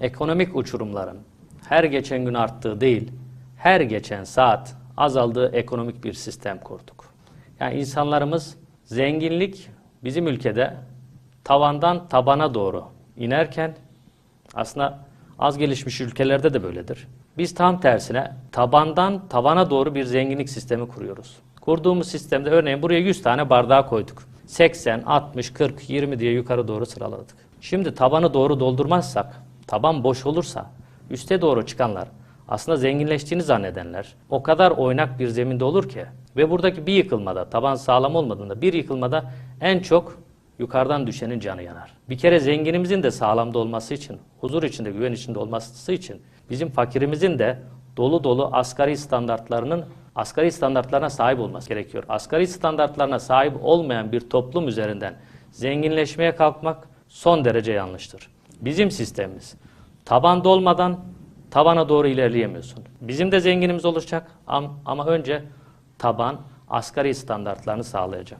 ekonomik uçurumların her geçen gün arttığı değil, her geçen saat azaldığı ekonomik bir sistem kurduk. Yani insanlarımız zenginlik bizim ülkede tavandan tabana doğru inerken aslında az gelişmiş ülkelerde de böyledir. Biz tam tersine tabandan tavana doğru bir zenginlik sistemi kuruyoruz. Kurduğumuz sistemde örneğin buraya 100 tane bardağı koyduk. 80, 60, 40, 20 diye yukarı doğru sıraladık. Şimdi tabanı doğru doldurmazsak, taban boş olursa üste doğru çıkanlar aslında zenginleştiğini zannedenler o kadar oynak bir zeminde olur ki ve buradaki bir yıkılmada, taban sağlam olmadığında bir yıkılmada en çok yukarıdan düşenin canı yanar. Bir kere zenginimizin de sağlamda olması için, huzur içinde, güven içinde olması için bizim fakirimizin de dolu dolu asgari standartlarının asgari standartlarına sahip olması gerekiyor. Asgari standartlarına sahip olmayan bir toplum üzerinden zenginleşmeye kalkmak son derece yanlıştır. Bizim sistemimiz tabanda olmadan tabana doğru ilerleyemiyorsun. Bizim de zenginimiz olacak am- ama önce taban asgari standartlarını sağlayacak.